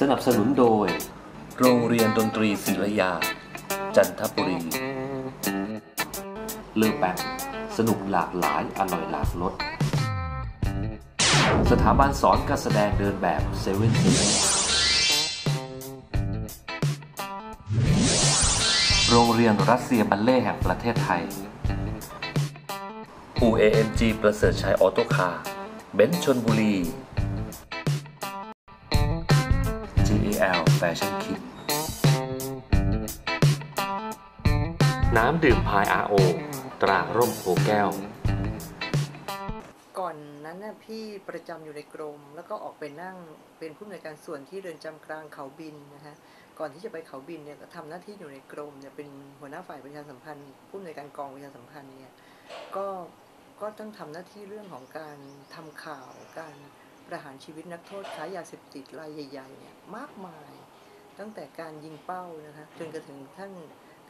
สนับสนุนโดย โรงเรียนดนตรีศิลยา จันทบุรีเลอแปงสนุกหลากหลายอร่อยหลากรสสถาบันสอนการแสดงเดินแบบเซเว่นทีโรงเรียนรัสเซียบัลเล่ต์แห่งประเทศไทย UAMG ประเสริฐชัยออโต้คาร์เบนซ์ชนบุรี GAL Fashion Kit น้ำดื่มพาย RO ตราร่มโพแก้ว ก่อนนั้นน่ะพี่ประจำอยู่ในกรม แล้วก็ออกไปนั่งเป็นผู้อำนวยการส่วนที่เรือนจำกลางเขาบินนะคะก่อนที่จะไปเขาบินเนี่ยก็ทำหน้าที่อยู่ในกรมเนี่ยเป็นหัวหน้าฝ่ายประชาสัมพันธ์ผู้อำนวยการกองประชาสัมพันธ์เนี่ยก็ก็ต้องทำหน้าที่เรื่องของการทำข่าวการ ประหารชีวิตนักโทษค้ายาเสพติดรายใหญ่ๆเนี่ยมากมาย ตั้งแต่การยิงเป้านะคะจนกระทั่งท่าน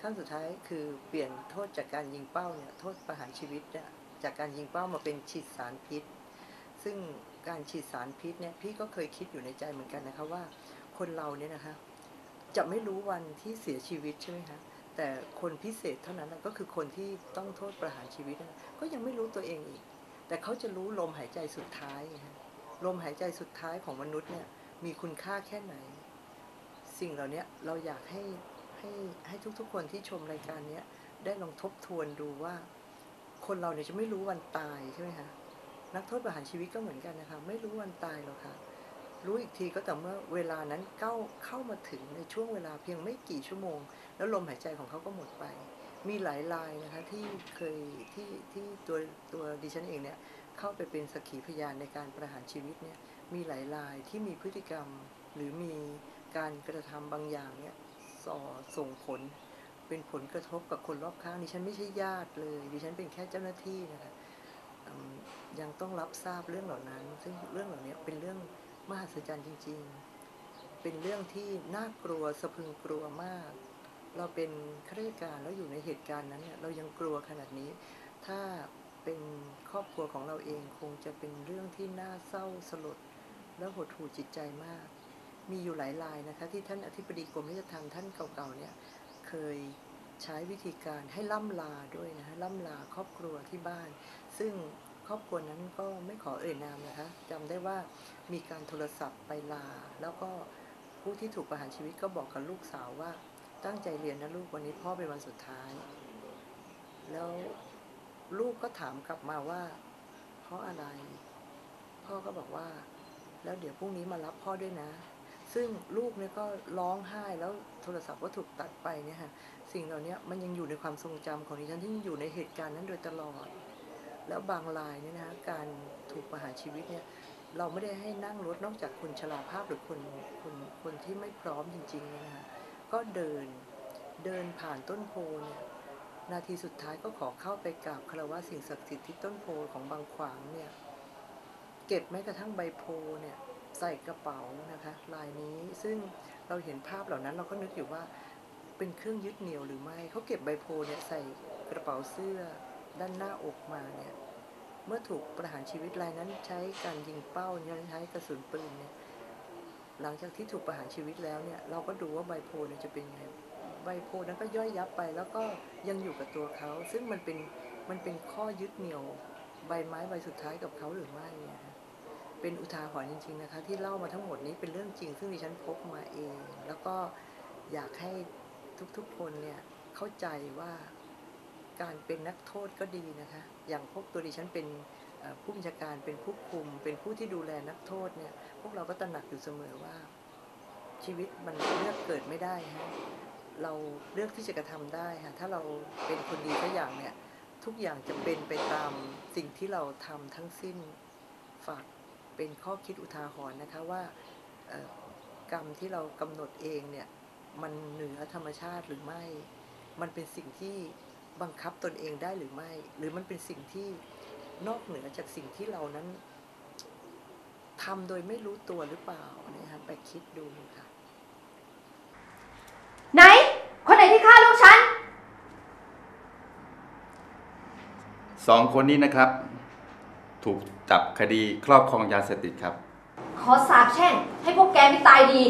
ขั้นสุดท้ายคือเปลี่ยนโทษจากการยิงเป้าเนี่ยโทษประหารชีวิตเนี่ยจากการยิงเป้ามาเป็นฉีดสารพิษ ซึ่งการฉีดสารพิษเนี่ยพี่ก็เคยคิดอยู่ในใจเหมือนกันนะคะว่าคนเราเนี่ยนะคะจะไม่รู้วันที่เสียชีวิตใช่ไหมคะแต่คนพิเศษเท่านั้นก็คือคนที่ต้องโทษประหารชีวิต ก็ยังไม่รู้ตัวเองอีก แต่เขาจะรู้ลมหายใจสุดท้ายไงฮะ ลมหายใจสุดท้ายของมนุษย์เนี่ยมีคุณค่าแค่ไหน สิ่งเหล่านี้เราอยากให้ให้ให้ทุกๆคนที่ชมรายการนี้ได้ลองทบทวนดูว่า คนเราเนี่ยจะไม่รู้วันตายใช่ไหมคะนักโทษประหารชีวิตก็เหมือนกันนะคะไม่รู้วันตายหรอกค่ะรู้อีกทีก็แต่เมื่อเวลานั้นเข้าเข้ามาถึงในช่วงเวลาเพียงไม่กี่ชั่วโมง แล้วลมหายใจของเขาก็หมดไป มีหลายรายนะคะที่เคยที่ที่ตัวตัวดิฉันเองเนี่ย เข้าไปเป็นสักขีพยานในการประหารชีวิตเนี่ยมีหลายรายที่มีพฤติกรรมหรือมีการกระทำบางอย่างเนี่ยส่อส่งผล เป็นผลกระทบกับคนรอบข้างดิฉันไม่ใช่ญาติเลยดิฉันเป็นแค่เจ้าหน้าที่นะคะยังต้องรับทราบเรื่องเหล่านั้น ซึ่งเรื่องเหล่านี้เป็นเรื่องมหัศจรรย์จริง ๆ เป็นเรื่องที่น่ากลัวสะพรึงกลัวมาก เราเป็นข้าราชการแล้วอยู่ในเหตุการณ์นั้นเนี่ยเรายังกลัวขนาดนี้ ถ้า เป็นครอบครัวของเราเองคงจะเป็นเรื่องที่น่าเศร้าสลด และหดหู่จิตใจมาก มีอยู่หลายรายนะคะที่ท่านอธิบดีกรมราชทัณฑ์ท่านเก่าๆเนี่ยเคยใช้วิธีการให้ล่ำลาด้วยนะคะล่ำลาครอบครัวที่บ้าน ซึ่งครอบครัวนั้นก็ไม่ขอเอ่ยนามนะคะจำได้ว่ามีการโทรศัพท์ไปลา แล้วก็ผู้ที่ถูกประหารชีวิตก็บอกกับลูกสาวว่า ตั้งใจเรียนนะลูกวันนี้พ่อเป็นวันสุดท้าย แล้ว ลูกก็ถามกลับมาว่า เพราะอะไร พ่อก็บอกว่า แล้วเดี๋ยวพรุ่งนี้มารับพ่อด้วยนะ ซึ่งลูกเนี่ยก็ร้องไห้แล้วโทรศัพท์ก็ถูกตัดไปเนี่ยค่ะสิ่งเหล่านี้มันยังอยู่ในความทรงจำของดิฉันที่อยู่ในเหตุการณ์นั้นโดยตลอด แล้วบางรายเนี่ยนะคะการถูกประหารชีวิตเนี่ยเราไม่ได้ให้นั่งรถนอกจากคนชราภาพหรือคนคนคนที่ไม่พร้อมจริงๆเนี่ยนะคะก็เดินเดินผ่านต้นโพเนี่ย นาทีสุดท้ายก็ขอเข้าไปกราบคารวะสิ่งศักดิ์สิทธิ์ที่ต้นโพของบางขวางเนี่ย เก็บแม้กระทั่งใบโพเนี่ยใส่กระเป๋านะคะลายนี้ซึ่งเราเห็นภาพเหล่านั้นเราก็นึกอยู่ว่าเป็นเครื่องยึดเหนี่ยวหรือไม่เขาเก็บใบโพเนี่ยใส่กระเป๋าเสื้อด้านหน้าอกมาเนี่ยเมื่อถูกประหารชีวิตรายนั้นใช้การยิงเป้าเนี่ยใช้กระสุนปืนเนี่ยหลังจากที่ถูกประหารชีวิตแล้วเนี่ยเราก็ดูว่าใบโพเนี่ยจะเป็นยังไง ใบโพนั้นก็ย่อยยับไป แล้วก็ยังอยู่กับตัวเขา ซึ่งมันเป็นมันเป็นข้อยึดเหนี่ยวใบไม้ใบสุดท้ายกับเขาหรือไม่เนี่ยเป็นอุทาหรณ์จริง ๆนะคะ ที่เล่ามาทั้งหมดนี้เป็นเรื่องจริง ซึ่งดิฉันพบมาเอง แล้วก็อยากให้ทุกๆคนเนี่ยเข้าใจว่าการเป็นนักโทษก็ดีนะคะ อย่างพวกตัวดิฉันเป็นผู้บัญชาการเป็นผู้คุม เป็นผู้ที่ดูแลนักโทษเนี่ย พวกเราก็ตระหนักอยู่เสมอว่าชีวิตมันเลือกเกิดไม่ได้ฮะ เราเลือกที่จะกระทำได้ค่ะถ้าเราเป็นคนดีสักอย่างเนี่ย ทุกอย่างจะเป็นไปตามสิ่งที่เราทำทั้งสิ้นฝากเป็นข้อคิดอุทาหรณ์นะคะว่ากรรมที่เรากำหนดเองเนี่ยมันเหนือธรรมชาติหรือไม่ มันเป็นสิ่งที่บังคับตนเองได้หรือไม่ หรือมันเป็นสิ่งที่นอกเหนือจากสิ่งที่เรานั้นทำโดยไม่รู้ตัวหรือเปล่านะคะไปคิดดูค่ะ ไหน คนไหนที่ฆ่าลูกฉัน สองคนนี้นะครับ ถูกจับคดีครอบครองยาเสพติดครับ ขอสาบแช่งให้พวกแกไม่ตายดี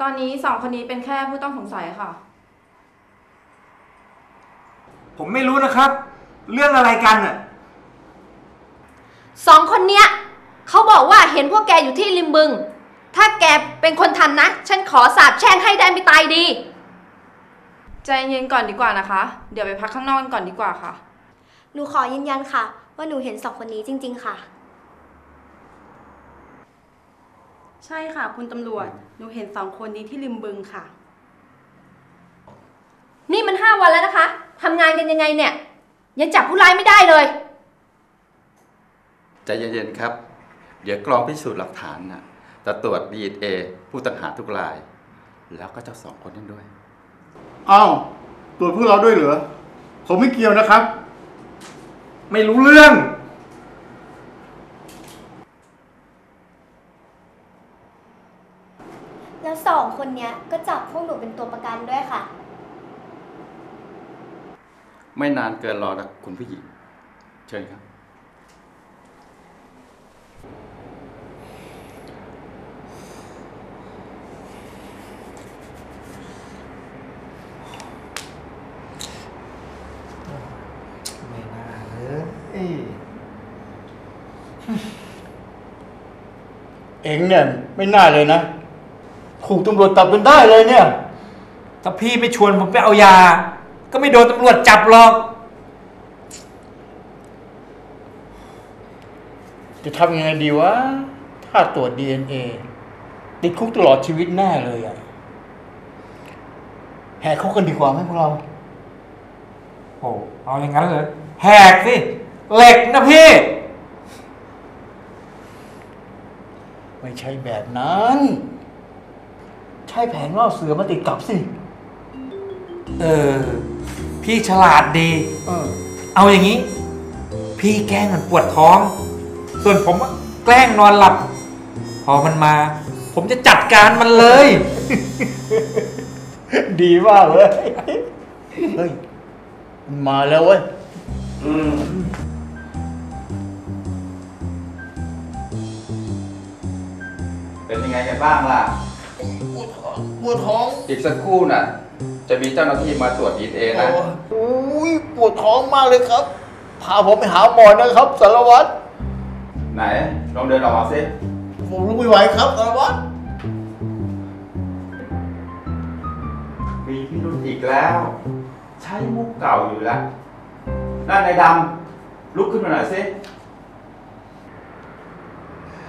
ตอนนี้สองคนนี้เป็นแค่ผู้ต้องสงสัยค่ะ ผมไม่รู้นะครับ เรื่องอะไรกันอะสองคนเนี้ยเขาบอกว่าเห็นพวกแกอยู่ที่ริมบึง ถ้าแกเป็นคนทำนะ ฉันขอสาบแช่งให้ได้ไม่ตายดี ใจเย็นก่อนดีกว่านะคะ เดี๋ยวไปพักข้างนอกกันก่อนดีกว่าค่ะ หนูขอยืนยันค่ะ ว่าหนูเห็นสองคนนี้จริง ๆ ค่ะ ใช่ค่ะ คุณตำรวจ หนูเห็นสองคนนี้ที่ริมบึงค่ะ นี่มันห้าวันแล้วนะคะทำงานกันยังไงเนี่ย ยังจับผู้ร้ายไม่ได้เลย ใจเย็นๆครับ เดี๋ยวกรองพิสูจน์หลักฐานนะจะตรวจ DNA ผู้ต้องหาทุกราย แล้วก็เจ้าสองคนนั้นด้วยอ้าวตรวจพวกเราด้วยเหรอผมไม่เกี่ยวนะครับ ไม่รู้เรื่อง แล้วสองคนเนี้ยก็จับพวกหนูเป็นตัวประกันด้วยค่ะ ไม่นานเกินรอนะคุณผู้หญิง เชิญครับ ไม่น่าเลยเอ้ย เองเนี่ยไม่น่าเลยนะถูกตำรวจจับเป็นได้เลยเนี่ย ถ้าพี่ไม่ชวนผมไปเอายา ก็ไม่โดนตำรวจจับหรอก จะทำยังไงดีวะ ถ้าตรวจ DNA ติดคุกตลอดชีวิตแน่เลยอะแหกคุกกันดีกว่าไหมพวกเรา โอ้เอาอย่างนั้นเลยแหกสิเหล็กนะพี่ ไม่ใช่แบบนั้น ใช่แผงล่อเสือมาติดกับสิ เออ พี่ฉลาดดี เออ เอาอย่างนี้ พี่แกล้งมันปวดท้อง ส่วนผมอะแกล้งนอนหลับ พอมันมา ผมจะจัดการมันเลย ดีมากเลย เฮ้ยมันมาแล้วเว้ย เป็นยังไงกันบ้างล่ะปวดท้องอีกสักครู่น่ะ จะมีเจ้าหน้าที่มาตรวจ DNA นะ โอ้ยปวดท้องมากเลยครับ พาผมไปหาหมอนะครับสารวัตร ไหนลองเดินออกมาสิผมลุกไม่ไหวครับสารวัตร มีพิรุธอีกแล้ว ใช้มุกเก่าอยู่แล้วนั่นนายดำลุกขึ้นมาหน่อยสิ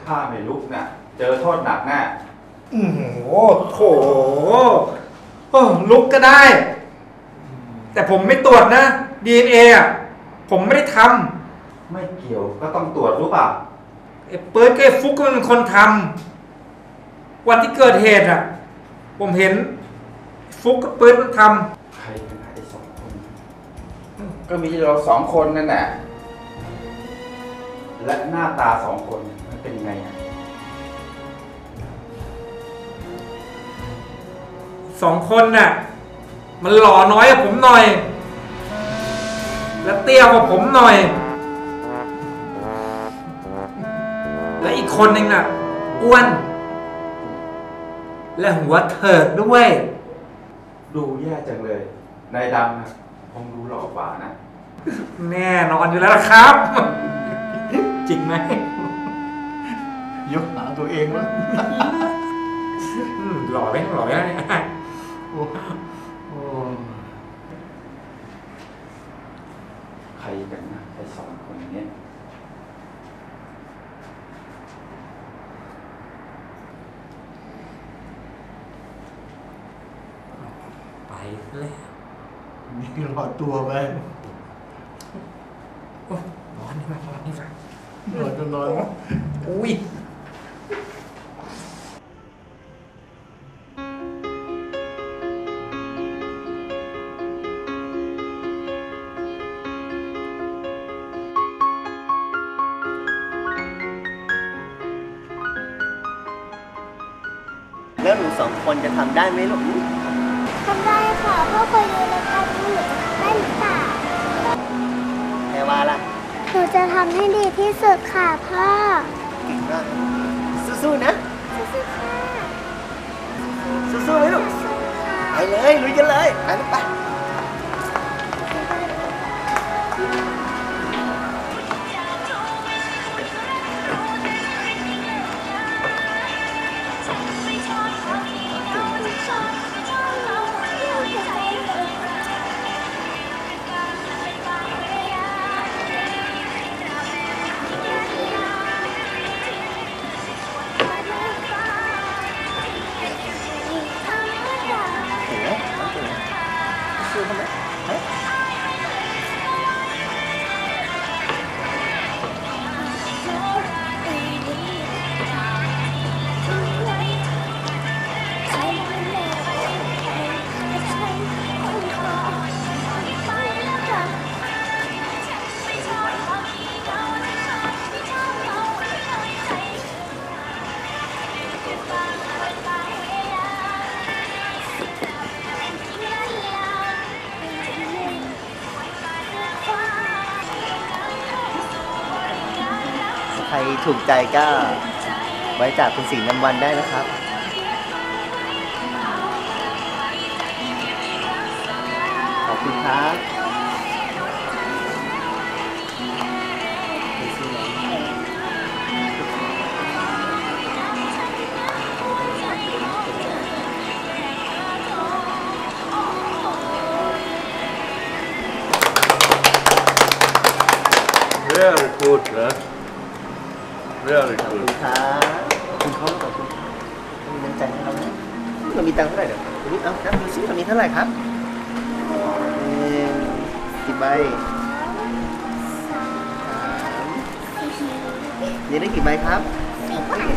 ถ้าไม่ลุกน่ะ เจอโทษหนักแน่โอ้โหโถโอ้ลุกก็ได้ แต่ผมไม่ตรวจนะ DNA อะ ผมไม่ได้ทไม่เกี่ยวก็ต้องตรวจรู้เปล่าำไอ้เปิร์ดกับไอ้ฟุกก็เป็นคนทำวันที่เกิดเหตุอะ ผมเห็น ฟุกกับเปิร์ดมันทใครเป็นไอ้สองคน ก็มีเราสองคนนั่นแหละและหน้าตาสองคนมันเป็นยังไงอะ สองคนน่ะมันหล่อน้อยกว่าผมหน่อย และเตี้ยกว่าผมหน่อย และอีกคนหนึ่งน่ะอ้วน และหัวเถิดด้วย ดูแย่จังเลย นายดำนะคงดูหล่อกว่านะ แน่นอนอยู่แล้วล่ะครับ จริงไหมยกหาตัวเองวะ อืมหล่อไหมหล่อไหมโอ้โอ้ ใครกันนะไอ้สองคนเนี้ยไปแล้วมีหลอดตัวไหมโอ้นอนนี่มานอนนี่มาหลอดจะนอนอุ้ย คนจะทำได้ไหมลูกทำได้ค่ะพ่อเคยดูรายการนี้หนูจะทำได้หรือเปล่าแพรว่าล่ะหนูจะทำให้ดีที่สุดค่ะพ่อเก่งมากสู้ๆนะสู้ๆค่ะสู้ๆเลยลูกไปเลยลุยกันเลยไปลูกไป ถูกใจก็ไว้จากคุณสีน้ำวันได้นะครับขอบคุณครับเรื่องพูดเหรอ เรื่องขอบพูดคุณครับขอบคุณเขาขอบคุณมีน้ำใจให้เรานะเรามีตังค์เท่าไหร่เดี๋ยววันนี้เอานับดูซิเรามีเท่าไหร่ครับหนึ่งสิบใบสามนี่ได้กี่ใบครับ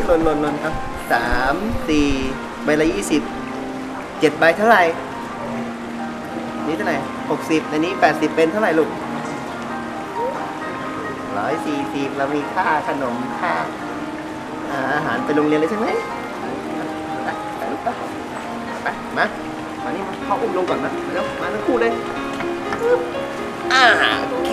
หล่นหล่นหล่นเอาสามสี่ใบละยี่สิบเจ็ดใบเท่าไหร่ นี่เท่าไหร่หกสิบในนี้แปดสิบเป็นเท่าไหร่ลูก ร้อยสี่สิบเรามีค่าขนมค่าอาหารไปโรงเรียนเลยใช่ไหมไปไปลูกไปไปมามานี่มาเข้าอุ้มลงก่อนนะเร็วมาทั้งคู่เลยอ่าโอเค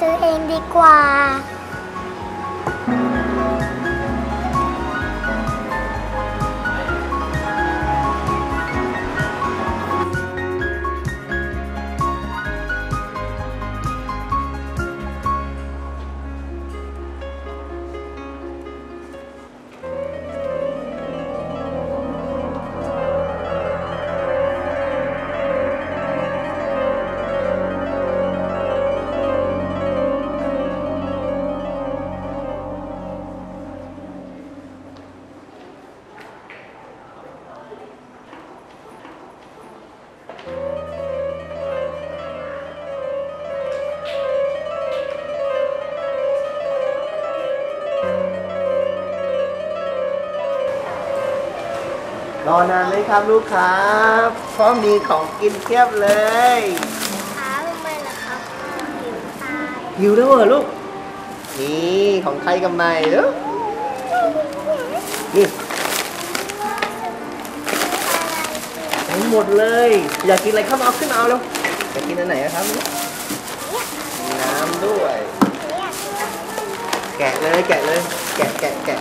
คราว รอนานไหมครับลูกครับเพราะมีของกินเทียบเลยขาทำไมล่ะครับหิวตายหิวแล้วเหรอลูก นี่ของใครกับไม่เด้อนี่ทั้งหมดเลย อยากกินอะไรเข้ามาเอาขึ้นมาเอาแล้วอยากกินอันไหนอะครับมีน้ำด้วย แกะเลยแกะเลย แกะแกะแกะ